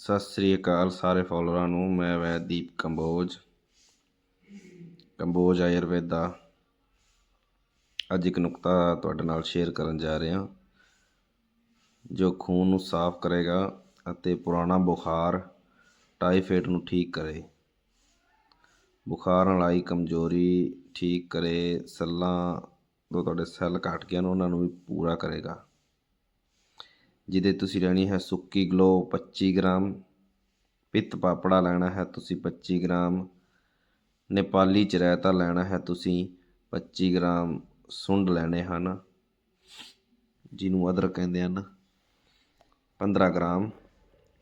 ਸਤਿ ਸ੍ਰੀ ਅਕਾਲ ਸਾਰੇ ਫਾਲੋਅਰਾਂ ਨੂੰ, ਮੈਂ ਵੈਦੀਪ ਕੰਬੋਜ ਕੰਬੋਜ ਆਯੁਰਵੇਦ। ਦਾ ਅੱਜ ਇੱਕ ਨੁਕਤਾ ਤੁਹਾਡੇ ਨਾਲ ਸ਼ੇਅਰ ਕਰਨ ਜਾ ਰਿਹਾ, ਜੋ ਖੂਨ ਨੂੰ ਸਾਫ਼ ਕਰੇਗਾ ਅਤੇ ਪੁਰਾਣਾ ਬੁਖਾਰ ਟਾਈਫਾਇਡ ਨੂੰ ਠੀਕ ਕਰੇ। ਬੁਖਾਰ ਨਾਲ ਆਈ ਕਮਜ਼ੋਰੀ ਠੀਕ ਕਰੇ, ਸੈੱਲਾਂ ਤੋਂ ਤੁਹਾਡੇ ਸੈੱਲ ਘਟ ਗਏ ਨੇ, ਉਹਨਾਂ ਨੂੰ ਵੀ ਪੂਰਾ ਕਰੇਗਾ। ਜਿਹਦੇ ਤੁਸੀਂ ਲੈਣੀ ਹੈ ਸੁੱਕੀ ਗਲੋ 25 ਗ੍ਰਾਮ, ਪਿੱਤ ਪਾਪੜਾ ਲੈਣਾ ਹੈ ਤੁਸੀਂ 25 ਗ੍ਰਾਮ, ਨੇਪਾਲੀ ਚਰੈਤਾ ਲੈਣਾ ਹੈ ਤੁਸੀਂ 25 ਗ੍ਰਾਮ ਸੁੰਡ ਲੈਣੇ ਹਨ, ਜਿਹਨੂੰ ਅਦਰਕ ਕਹਿੰਦੇ ਹਨ 15 ਗ੍ਰਾਮ,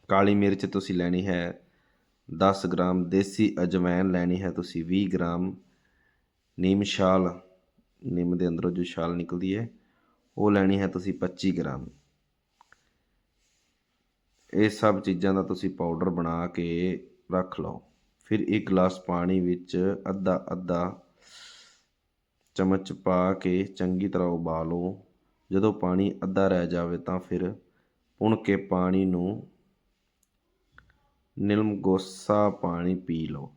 ਕਾਲੀ ਮਿਰਚ ਤੁਸੀਂ ਲੈਣੀ ਹੈ 10 ਗ੍ਰਾਮ, ਦੇਸੀ ਅਜਵਾਇਨ ਲੈਣੀ ਹੈ ਤੁਸੀਂ 20 ਗ੍ਰਾਮ, ਨੀਮ ਛਾਲ, ਨਿੰਮ ਦੇ ਅੰਦਰੋਂ ਜੋ ਛਾਲ ਨਿਕਲਦੀ ਹੈ, ਉਹ ਲੈਣੀ ਹੈ ਤੁਸੀਂ 25 ਗ੍ਰਾਮ। ਇਹ ਸਭ ਚੀਜ਼ਾਂ ਦਾ ਤੁਸੀਂ ਪਾਊਡਰ ਬਣਾ ਕੇ ਰੱਖ ਲਓ। ਫਿਰ ਇੱਕ ਗਲਾਸ ਪਾਣੀ ਵਿੱਚ ਅੱਧਾ ਅੱਧਾ ਚਮਚ ਪਾ ਕੇ ਚੰਗੀ ਤਰ੍ਹਾਂ ਉਬਾਲੋ। ਜਦੋਂ ਪਾਣੀ ਅੱਧਾ ਰਹਿ ਜਾਵੇ ਤਾਂ ਫਿਰ ਪੁਣ ਕੇ ਪਾਣੀ ਨੂੰ ਨਿਲਮਗੋਸਾ ਪਾਣੀ ਪੀ ਲਓ।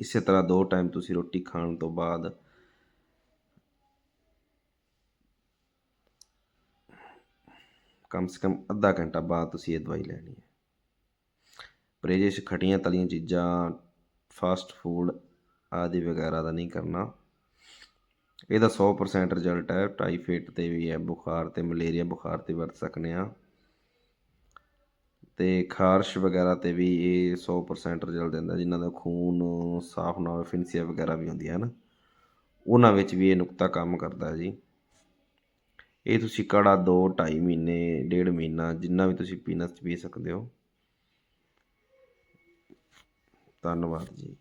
ਇਸੇ ਤਰ੍ਹਾਂ ਦੋ ਟਾਈਮ ਤੁਸੀਂ ਰੋਟੀ ਖਾਣ ਤੋਂ ਬਾਅਦ ਕਮ ਸੇ ਕਮ ਅੱਧਾ ਘੰਟਾ ਬਾਅਦ ਤੁਸੀਂ ਇਹ ਦਵਾਈ ਲੈਣੀ ਹੈ। ਪਰਹੇਜ਼ 'ਚ ਖਟੀਆਂ ਤਲੀਆਂ ਚੀਜ਼ਾਂ ਫਾਸਟ ਫੂਡ ਆਦਿ ਵਗੈਰਾ ਦਾ ਨਹੀਂ ਕਰਨਾ। ਇਹਦਾ 100% ਰਿਜ਼ਲਟ ਹੈ ਟਾਈਫਾਇਡ ਤੇ ਵੀ ਹੈ, ਬੁਖਾਰ ਤੇ ਮਲੇਰੀਆ ਬੁਖਾਰ ਤੇ ਵਰਤ ਸਕਨੇ ਆ ਤੇ ਖਾਰਸ਼ ਵਗੈਰਾ ਤੇ ਵੀ ਇਹ 100% ਰਿਜ਼ਲਟ ਦਿੰਦਾ, ਜਿਨ੍ਹਾਂ ਦਾ ਖੂਨ ਸਾਫ਼ ਨਾ ਹੋਵੇ, ਫਿੰਸੀਆਂ ਵਗੈਰਾ ਵੀ ਹੁੰਦੀਆਂ ਹਨ। ਉਹਨਾਂ ਵਿੱਚ ਵੀ ਇਹ ਨੁਕਤਾ ਕੰਮ ਕਰਦਾ ਜੀ। ਇਹ ਤੁਸੀਂ ਕਾੜਾ 2 2.5 ਮਹੀਨੇ, ਡੇਢ ਮਹੀਨਾ, ਜਿੰਨਾ ਵੀ ਤੁਸੀਂ ਪੀਣਾ, ਪੀ ਸਕਦੇ ਹੋ। ਧੰਨਵਾਦ ਜੀ।